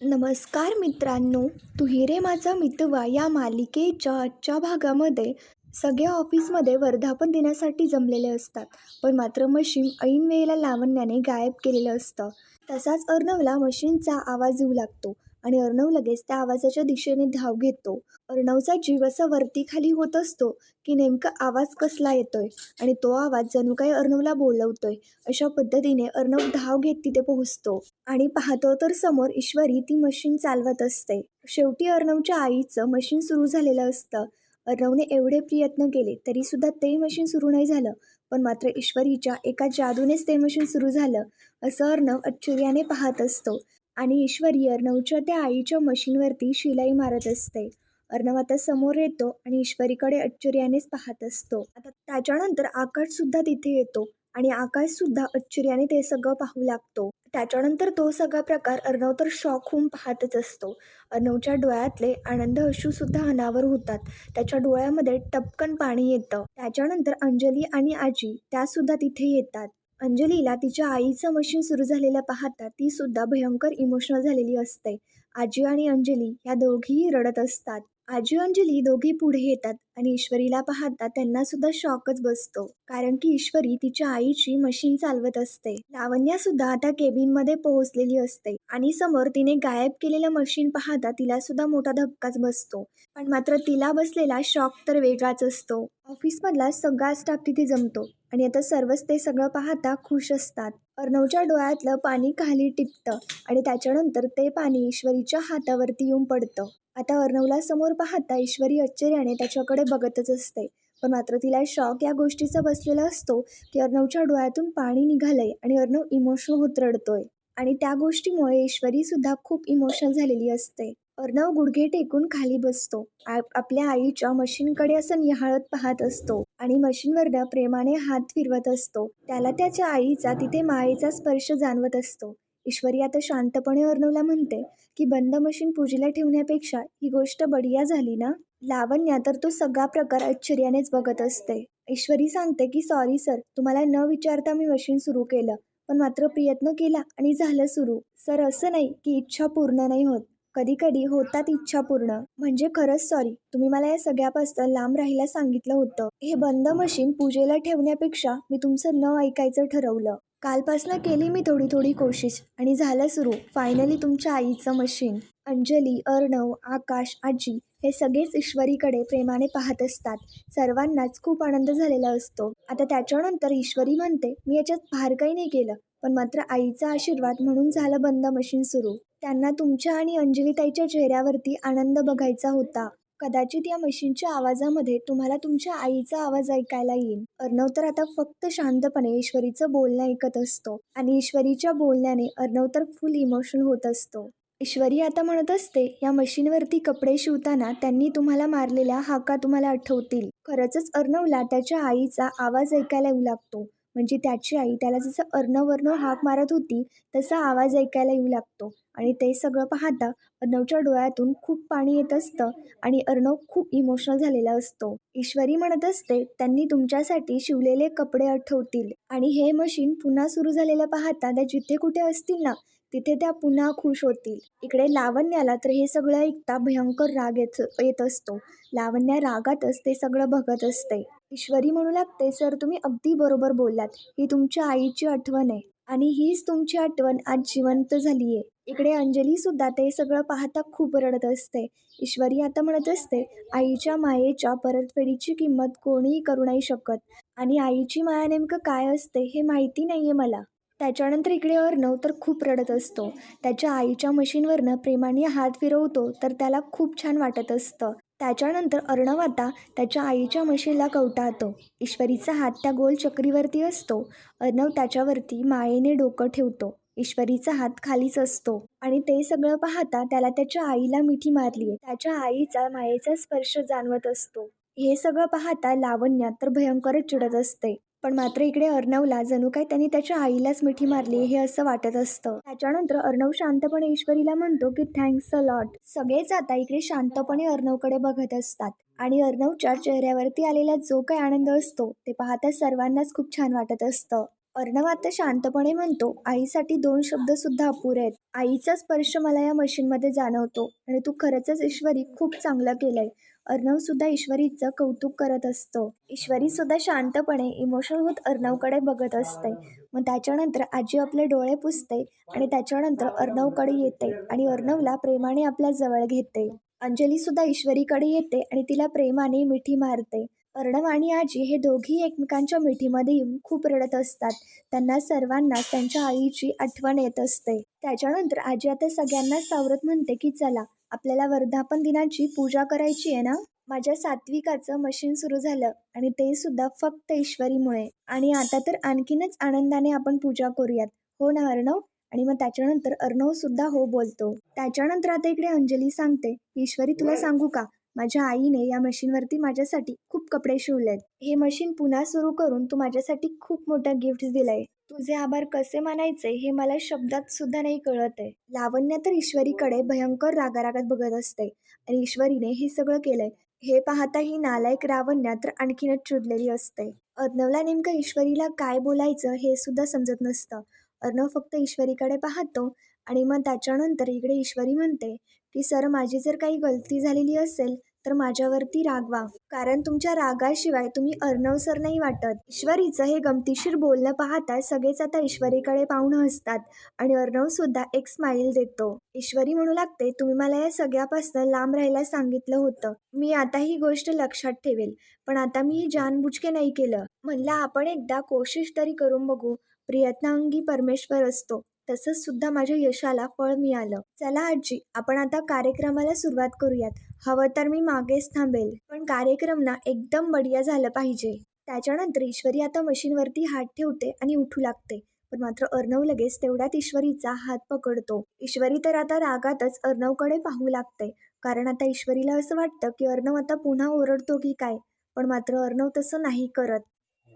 नमस्कार मित्रांनो तू हिरे माझा मितवा या मालिकेच्या आजच्या भागामध्ये सगळ्या ऑफिसमध्ये वर्धापन देण्यासाठी जमलेले असतात पण मात्र मशीन ऐन वेळेला लावण्याने गायब केलेलं असतं. तसाच अर्णवला मशीनचा आवाज येऊ लागतो. आणि अर्णव लगेच त्या आवाजाच्या दिशेने धाव घेतो. अर्णवचा जीव असा वरती खाली होत असतो की नेमका आवाज कसला येतोय? आणि तो आवाज जणू काही अर्णवला बोलवतोय. अशा पद्धतीने अर्णव धाव घेत तिथे पोहोचतो. आणि पाहतो तर समोर ईश्वरी ती मशीन चालवत असते. शेवटी अर्णवच्या आईचं मशीन सुरू झालेलं असतं. अर्णवने एवढे प्रयत्न केले तरी सुद्धा ते मशीन सुरू नाही झालं. पण मात्र ईश्वरीच्या एका जादूनेच ते मशीन सुरू झालं असं अर्णव आश्चर्याने पाहत असतो. आणि ईश्वरी अर्णवच्या त्या आईच्या मशीनवरती शिलाई मारत असते. अर्णव आता समोर येतो आणि ईश्वरीकडे आश्चर्यानेच पाहत असतो. आता त्याच्यानंतर आकाश सुद्धा तिथे येतो आणि आकाश सुद्धा आश्चर्याने ते सगळं पाहू लागतो. त्याच्यानंतर तो सगळा प्रकार अर्णव तर शॉक होऊन पाहतच असतो. अर्णवच्या डोळ्यातले आनंद अश्रू सुद्धा अनावर होतात. त्याच्या डोळ्यामध्ये टपकन पाणी येतं. त्याच्यानंतर अंजली आणि आजी त्या सुद्धा तिथे येतात. अंजलीला तिच्या आईचं मशीन सुरू झालेलं पाहता ती सुद्धा भयंकर इमोशनल झालेली असते. आजी आणि अंजली ह्या दोघीही रडत असतात. आजी अंजली दोघी पुढे येतात आणि ईश्वरीला पाहता त्यांना सुद्धा शॉकच बसतो. कारण की ईश्वरी तिच्या आईची मशीन चालवत असते. लावण्या सुद्धा आता केबिनमध्ये पोहोचलेली असते आणि समोर तिने गायब केलेलं मशीन पाहता तिला सुद्धा मोठा धक्काच बसतो. पण मात्र तिला बसलेला शॉक तर वेगळाच असतो. ऑफिसमधला सगळा स्टाफ तिथे जमतो आणि आता सर्वच ते सगळं पाहता खुश असतात. अर्णवच्या डोळ्यातलं पाणी खाली टिपतं आणि त्याच्यानंतर ते पाणी ईश्वरीच्या हातावरती येऊन पडतं. आता अर्णवला समोर पाहता ईश्वरी आश्चर्याने त्याच्याकडे बघतच असते. पण मात्र तिला शॉक या गोष्टीचा बसलेला असतो की अर्णवच्या डोळ्यातून पाणी निघालंय आणि अर्णव इमोशनल होत रडतोय आणि त्या गोष्टीमुळे ईश्वरी सुद्धा खूप इमोशनल झालेली असते. अर्णव गुडघे टेकून खाली बसतो. आपल्या आईच्या मशीनकडे असं निहाळत पाहत असतो आणि मशीनवरनं प्रेमाने हात फिरवत असतो. त्याला त्याच्या आईचा तिथे मायेचा स्पर्श जाणवत असतो. ईश्वरी आता शांतपणे अर्णवला म्हणते की बंद मशीन पूजेला ठेवण्यापेक्षा ही गोष्ट बढिया झाली ना? लावण्या तर तो सगळा प्रकार आश्चर्यानेच बघत असते. ईश्वरी सांगते की सॉरी सर तुम्हाला न विचारता मी मशीन सुरू केलं. पण मात्र प्रयत्न केला आणि झालं सुरू. सर असं नाही की इच्छा पूर्ण नाही होत. कधी कधी होतात इच्छा पूर्ण. म्हणजे खरंच सॉरी तुम्ही मला या सगळ्यापासून लांब राहायला सांगितलं होतं. हे बंद मशीन पूजेला ठेवण्यापेक्षा मी तुमचं न ऐकायचं ठरवलं. कालपासनं केली मी थोडी थोडी कोशिश आणि झालं सुरू. फायनली तुमच्या आईचं मशीन अंजली अर्णव आकाश आजी हे सगळेच ईश्वरीकडे प्रेमाने पाहत असतात. सर्वांनाच खूप आनंद झालेला असतो. आता त्याच्यानंतर ईश्वरी म्हणते मी याच्यात फार काही नाही केलं पण मात्र आईचा आशीर्वाद म्हणून झालं बंद मशीन सुरू. त्यांना तुमच्या आणि अंजलीताईच्या चेहऱ्यावरती आनंद बघायचा होता. कदाचित या मशीनच्या आवाजामध्ये तुम्हाला तुमच्या आईचा आवाज ऐकायला येईल. अर्णव तर आता फक्त शांतपणे ईश्वरीचं बोलणं ऐकत असतो आणि ईश्वरीच्या बोलण्याने अर्णव तर फुल इमोशन होत असतो. ईश्वरी आता म्हणत असते या मशीनवरती कपडे शिवताना त्यांनी तुम्हाला मारलेल्या हाका तुम्हाला आठवतील. खरंच अर्णवला त्याच्या आईचा आवाज ऐकायला येऊ लागतो. म्हणजे त्याची आई त्याला जसं अर्णवर्ण हाक मारत होती तसा आवाज ऐकायला येऊ लागतो. आणि ते सगळं पाहता अर्णवच्या डोळ्यातून खूप पाणी येत असतं आणि अर्णव खूप इमोशनल झालेला असतो. ईश्वरी म्हणत असते त्यांनी तुमच्यासाठी शिवलेले कपडे आठवतील. आणि हे मशीन पुन्हा सुरू झालेलं पाहता त्या जिथे कुठे असतील ना तिथे त्या पुन्हा खुश होतील. इकडे लावण्याला तर हे सगळं ऐकता भयंकर राग येत येत असतो. लावण्या रागातच ते सगळं बघत असते. ईश्वरी म्हणू लागते सर तुम्ही अगदी बरोबर बोललात. ही तुमच्या आईची आठवण आहे. आणि हीच तुमची आठवण आज जिवंत झाली आहे इकडे अंजली सुद्धा ते सगळं पाहता खूप रडत असते. ईश्वरी आता म्हणत असते आईच्या मायेच्या परतफेडीची किंमत कोणीही करू नाही शकत. आणि आईची माया नेमकं काय असते हे माहिती नाही आहे मला. त्याच्यानंतर इकडे अर्णव तर खूप रडत असतो. त्याच्या आईच्या मशीनवरनं प्रेमाने हात फिरवतो तर त्याला खूप छान वाटत असतं. त्याच्यानंतर अर्णव आता त्याच्या आईच्या म्हशीला कवटाळतो ईश्वरीचा हात त्या गोल चक्रीवरती असतो. अर्णव त्याच्यावरती मायेने डोकं ठेवतो. ईश्वरीचा हात खालीच असतो. आणि ते सगळं पाहता त्याला त्याच्या आईला मिठी मारली आहे त्याच्या आईचा मायेचा स्पर्श जाणवत असतो. हे सगळं पाहता लावण्या तर भयंकरच चिडत असते. पण मात्र इकडे अर्णवला जणू काय त्यांनी त्याच्या आईलाच मिठी मारली हे असं वाटत असतं. त्याच्यानंतर अर्णव शांतपणे ईश्वरीला म्हणतो की थँक्स अ लॉट सगळेच आता इकडे शांतपणे अर्णवकडे बघत असतात. आणि अर्णवच्या चेहऱ्यावरती आलेला जो काही आनंद असतो ते पाहता सर्वांनाच खूप छान वाटत असतं. अर्णव आता शांतपणे म्हणतो आईसाठी दोन शब्द सुद्धा अपुरे आहेत. आईचा स्पर्श मला या मशीनमध्ये जाणवतो आणि तू खरंच ईश्वरी खूप चांगलं केलंय. अर्णव सुद्धा ईश्वरीचं कौतुक करत असतो. ईश्वरी सुद्धा शांतपणे इमोशनल होत अर्णवकडे बघत असते. मग त्याच्यानंतर आजी आपले डोळे पुसते आणि त्याच्यानंतर अर्णवकडे येते आणि अर्णवला प्रेमाने आपल्या जवळ घेते. अंजली सुद्धा ईश्वरीकडे येते आणि तिला प्रेमाने मिठी मारते. अर्णव आणि आजी हे दोघी एकमेकांच्या मिठीमध्ये येऊन खूप रडत असतात. त्यांना सर्वांना त्यांच्या आईची आठवण येत असते. त्याच्यानंतर आजी आता सगळ्यांना सावरत म्हणते की चला आपल्याला वर्धापन दिनाची पूजा करायची आहे ना? माझ्या सात्विकाचं मशीन सुरू झालं आणि ते सुद्धा फक्त ईश्वरीमुळे. आणि आता तर आणखीनच आनंदाने आपण पूजा करूयात. हो ना अर्णव? आणि मग त्याच्यानंतर अर्णव सुद्धा हो बोलतो. त्याच्यानंतर आता इकडे अंजली सांगते ईश्वरी तुला सांगू का? माझ्या आईने या मशीनवरती माझ्यासाठी खूप कपडे शिवलेत. हे मशीन पुन्हा सुरू करून तू माझ्यासाठी खूप मोठं गिफ्ट दिलंय. तुझे आभार कसे मानायचे हे मला शब्दात सुद्धा नाही कळत आहे लावण्य तर ईश्वरीकडे भयंकर रागारागात बघत असते आणि ईश्वरीने हे सगळं केलंय. हे पाहता ही नालायक रावण्या तर आणखीनच चिडलेली असते. अर्णवला नेमकं ईश्वरीला काय बोलायचं हे सुद्धा समजत नसतं. अर्णव फक्त ईश्वरीकडे पाहतो आणि मग त्याच्यानंतर इकडे ईश्वरी म्हणते की सर माझी जर काही गलती झालेली असेल तर माझ्यावरती रागवा. कारण तुमच्या रागाशिवाय तुम्ही अर्णव सर नाही वाटत. ईश्वरीचं हे गमतीशीर बोलणं पाहता सगळेच आता ईश्वरीकडे पाहून हसतात आणि अर्णव सुद्धा एक स्माईल देतो. ईश्वरी म्हणू लागते तुम्ही मला या सगळ्यापासून लांब राहायला सांगितलं होतं. मी आता ही गोष्ट लक्षात ठेवेल. पण आता मी जानबुजके नाही केलं. म्हणलं आपण एकदा कोशिश तरी करून बघू. प्रयत्नांगी परमेश्वर असतो. तसंच सुद्धा माझ्या यशाला फळ मिळालं. चला आजी आपण आता कार्यक्रमाला सुरुवात करूयात. हवं तर मी मागेच थांबेल. पण कार्यक्रम ना एकदम बढिया झालं पाहिजे. त्याच्यानंतर ईश्वरी आता मशीनवरती हात ठेवते आणि उठू लागते. पण मात्र अर्णव लगेच तेवढ्यात ईश्वरीचा हात पकडतो. ईश्वरी तर आता रागातच अर्णवकडे पाहू लागते. कारण आता ईश्वरीला असं वाटतं की अर्णव आता पुन्हा ओरडतो की काय? पण मात्र अर्णव तसं नाही करत.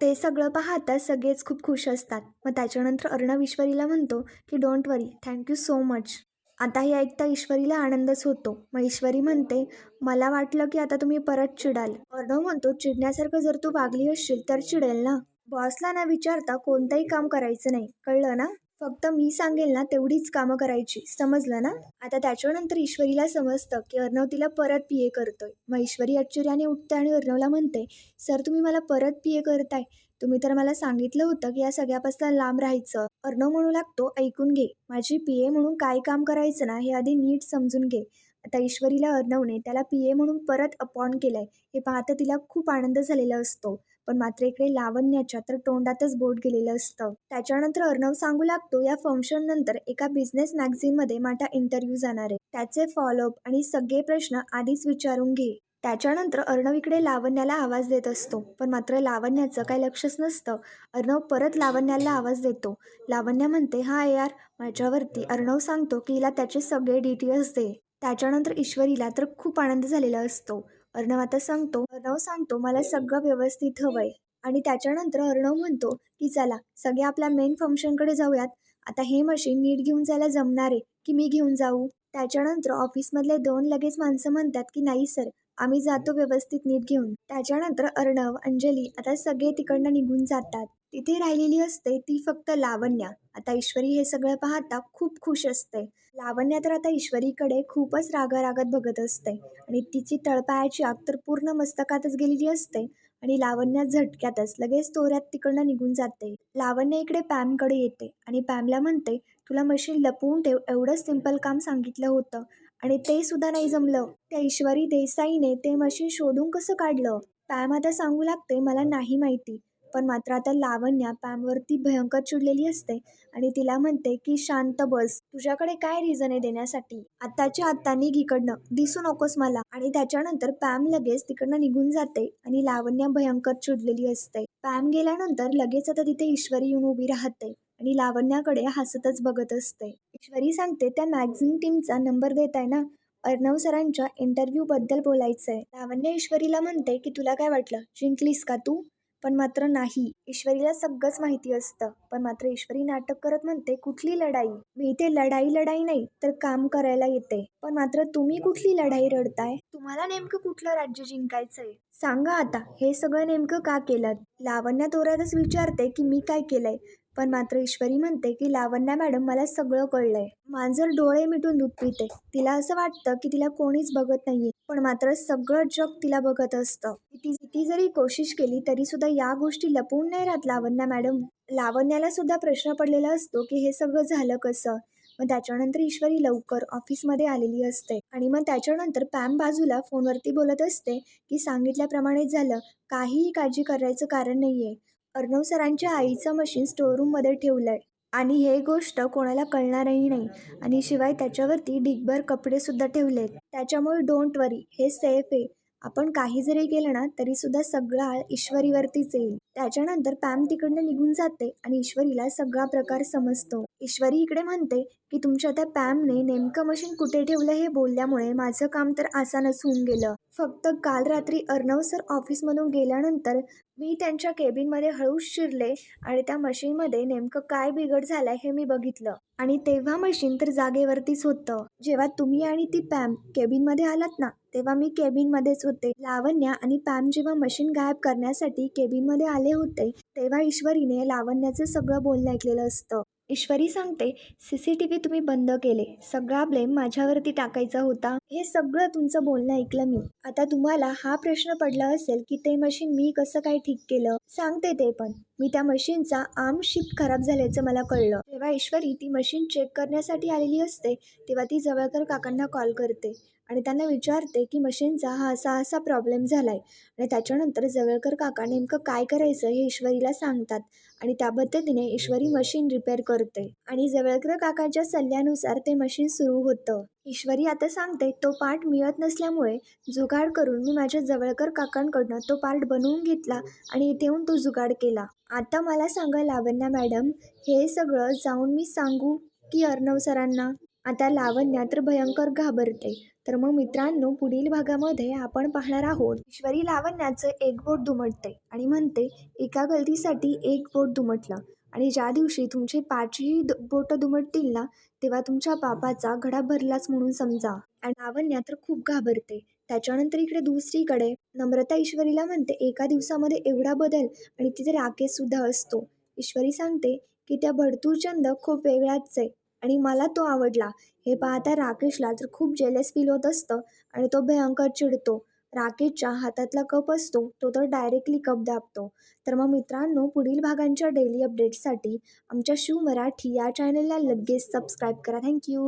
ते सगळं पाहता सगळेच खूप खुश असतात. मग त्याच्यानंतर अर्णव ईश्वरीला म्हणतो की don't worry thank you so much आता हे ऐकता ईश्वरीला आनंदच होतो. मग ईश्वरी म्हणते मला वाटलं की आता तुम्ही परत चिडाल. अर्णव म्हणतो चिडण्यासारखं जर तू वागली असशील तर चिडेल ना. बॉसला ना विचारता कोणतंही काम करायचं नाही. कळलं ना? फक्त मी सांगेल ना तेवढीच कामं करायची. समजलं ना? आता त्याच्यानंतर ईश्वरीला समजतं की अर्णव तिला परत पी ए करतोय. मग ईश्वरी आश्चर्याने उठते आणि अर्णवला म्हणते सर तुम्ही मला परत पी ए करताय. तुम्ही तर मला सांगितलं होतं की या सगळ्यापासून लांब राहायचं. अर्णव म्हणू लागतो ऐकून घे. माझी पी ए म्हणून काय काम करायचं ना हे आधी नीट समजून घे. आता ईश्वरीला अर्णवने त्याला पी ए म्हणून परत अपॉइंट केलंय. हे पाहता तिला खूप आनंद झालेला असतो. पण मात्र इकडे लावण्याच्या तर तोंडातच बोट गेलेलं असतं. त्याच्यानंतर अर्णव सांगू लागतो या फंक्शन नंतर एका बिझनेस मॅगझिनमध्ये माझा इंटरव्ह्यू जाणार आहे. त्याचे फॉलोअप आणि सगळे प्रश्न आधीच विचारून घे. त्याच्यानंतर अर्णव इकडे लावण्याला आवाज देत असतो. पण मात्र लावण्याचं काही लक्षच नसतं. अर्णव परत लावण्याला आवाज देतो. लावण्या म्हणते हा यार माझ्यावरती. अर्णव सांगतो की हिला त्याचे सगळे डिटेल्स दे. त्याच्यानंतर ईश्वरीला तर खूप आनंद झालेला असतो. अर्णव आता सांगतो अर्णव सांगतो मला सगळं व्यवस्थित हवंय. आणि त्याच्यानंतर अर्णव म्हणतो की चला सगळे आपल्या मेन फंक्शनकडे जाऊयात. आता हे मशीन नीट घेऊन जायला जमणार आहे की मी घेऊन जाऊ? त्याच्यानंतर ऑफिसमधले दोन लगेच माणसं म्हणतात की नाही सर आम्ही जातो व्यवस्थित नीट घेऊन. त्याच्यानंतर अर्णव अंजली आता सगळे तिकडनं निघून जातात. तिथे राहिलेली असते ती फक्त लावण्या. आता ईश्वरी हे सगळं पाहता खूप खुश असते. लावण्या तर आता ईश्वरीकडे खूपच रागारागत बघत असते. आणि तिची तळपायाची आग तर पूर्ण मस्तकातच गेलेली असते. आणि लावण्या झटक्यातच लगेच तोऱ्यात तिकडनं निघून जाते. लावण्य इकडे पॅमकडे येते आणि पॅमला म्हणते तुला मशीन लपवून ठेव एवढं सिंपल काम सांगितलं होतं. आणि ते सुद्धा नाही जमलं. त्या ईश्वरी देसाईने ते मशीन शोधून कसं काढलं? पॅम आता सांगू लागते मला नाही माहिती. पण मात्र आता लावण्या पॅमवरती भयंकर चिडलेली असते आणि तिला म्हणते की शांत बस. तुझ्याकडे काय रिझन आहे देण्यासाठी? आत्ताच्या आत्ता निघ इकडनं. दिसू नकोस मला. आणि त्याच्यानंतर पॅम लगेच तिकडनं निघून जाते आणि लावण्या भयंकर चिडलेली असते. पॅम गेल्यानंतर लगेच आता तिथे ईश्वरी येऊन उभी राहते आणि लावण्याकडे हसतच बघत असते. ईश्वरी सांगते त्या मॅगझिन टीमचा नंबर देत आहे ना? अर्णव सरांच्या इंटरव्ह्यू बद्दल बोलायचंय. लावण्य ईश्वरीला म्हणते की तुला काय वाटलं? जिंकलीस का तू? पण मात्र नाही. ईश्वरीला सगळंच माहिती असतं. पण मात्र ईश्वरी नाटक करत म्हणते कुठली लढाई? मी इथे लढाई लढाई नाही तर काम करायला येते. पण मात्र तुम्ही कुठली लढाई रडताय? तुम्हाला नेमकं कुठलं राज्य जिंकायचंय? सांगा आता हे सगळं नेमकं का केलं लावण्या तोऱ्यातच विचारते की मी काय केलंय? पण मात्र ईश्वरी म्हणते की लावण्या मॅडम मला सगळं कळलंय. मांजर डोळे मिटून दूध पिते तिला असं वाटतं की तिला कोणीच बघत नाहीये. पण मात्र सगळं जग तिला बघत असतं. ती किती जरी कोशिश केली तरी सुद्धा या गोष्टी लपवून नाही राहत लावण्या मॅडम. लावण्याला सुद्धा प्रश्न पडलेला असतो की हे सगळं झालं कसं? मग त्याच्यानंतर ईश्वरी लवकर ऑफिसमध्ये आलेली असते. आणि मग त्याच्यानंतर पॅम बाजूला फोनवरती बोलत असते की सांगितल्याप्रमाणे झालं. काहीही काळजी करायचं कारण नाही आहे अर्णव सरांच्या आईचं मशीन स्टोअरूममध्ये ठेवलं आहे आणि हे गोष्ट कोणाला कळणारही नाही. आणि शिवाय त्याच्यावरती ढिगभर कपडेसुद्धा ठेवलेत. त्याच्यामुळे डोंट वरी हे सेफ आहे. आपण काही जरी केलं ना तरीसुद्धा सगळा ईश्वरीवरतीच येईल. त्याच्यानंतर पॅम तिकडनं निघून जाते आणि ईश्वरीला सगळा प्रकार समजतो. ईश्वरी इकडे म्हणते की तुमच्या त्या पॅमने नेमकं मशीन कुठे ठेवलं हे बोलल्यामुळे माझं काम तर आसानच होऊन गेलं. फक्त काल रात्री अर्णव सर ऑफिसमधून गेल्यानंतर मी त्यांच्या केबिनमध्ये हळूच शिरले आणि त्या मशीनमध्ये नेमकं काय बिघड झालाय हे मी बघितलं. आणि तेव्हा मशीन तर जागेवरतीच होतं. जेव्हा तुम्ही आणि ती पॅम केबिनमध्ये आलात ना तेव्हा मी केबिनमध्येच होते. लावण्या आणि पॅम जेव्हा मशीन गायब करण्यासाठी केबिनमध्ये आले होते तेव्हा ईश्वरीने लावण्याचं सगळं बोलणं ऐकलेलं असतं. ईश्वरी सांगते सी सी टी व्ही तुम्ही बंद केले. सगळा ब्लेम माझ्यावरती टाकायचा होता. हे सगळं तुमचं बोलणं ऐकलं मी. आता तुम्हाला हा प्रश्न पडला असेल की ते मशीन मी कसं काय ठीक केलं? सांगते ते पण. मी त्या मशीनचा आर्म शिफ्ट खराब झाल्याचं मला कळलं. तेव्हा ईश्वरी ती मशीन चेक करण्यासाठी आलेली असते तेव्हा ती जवळकर काकांना कॉल करते. आणि त्यांना विचारते की मशीनचा हा असा असा प्रॉब्लेम झाला आहे आणि त्याच्यानंतर जवळकर काका नेमकं काय करायचं हे ईश्वरीला सांगतात आणि त्या पद्धतीने ईश्वरी मशीन रिपेअर करते. आणि जवळकर काकाच्या सल्ल्यानुसार ते मशीन सुरू होतं. ईश्वरी आता सांगते तो पार्ट मिळत नसल्यामुळे जुगाड करून मी माझ्या जवळकर काकांकडनं तो पार्ट बनवून घेतला आणि इथे येऊन तो जुगाड केला. आता मला सांगा लावण्या मॅडम हे सगळं जाऊन मी सांगू की अर्णव सरांना? आता लावण्या तर भयंकर घाबरते. तर मग मित्रांनो पुढील भागामध्ये आपण पाहणार आहोत. ईश्वरी लावण्याचं एक बोट दुमटते आणि म्हणते एका गलतीसाठी एक बोट दुमटलं आणि ज्या दिवशी तुमचे पाचही द- बोटं दुमटतील ना तेव्हा तुमच्या पापाचा घडा भरलाच म्हणून समजा. आणि लावण्या तर खूप घाबरते. त्याच्यानंतर इकडे दुसरीकडे नम्रता ईश्वरीला म्हणते एका दिवसामध्ये एवढा बदल आणि तिथे राकेश सुद्धा असतो. ईश्वरी सांगते की त्या भडतूरचंद खूप वेगळाच आहे. आणि मला तो आवडला. हे पाहता राकेशला तर खूप जेलस फील होत असतं आणि तो भयंकर चिडतो. राकेशच्या हातातला कप असतो तो तर डायरेक्टली कप दाबतो. तर मग मित्रांनो पुढील भागांच्या डेली अपडेट्ससाठी आमच्या शिव मराठी या चॅनलला लगेच सबस्क्राईब करा. थँक्यू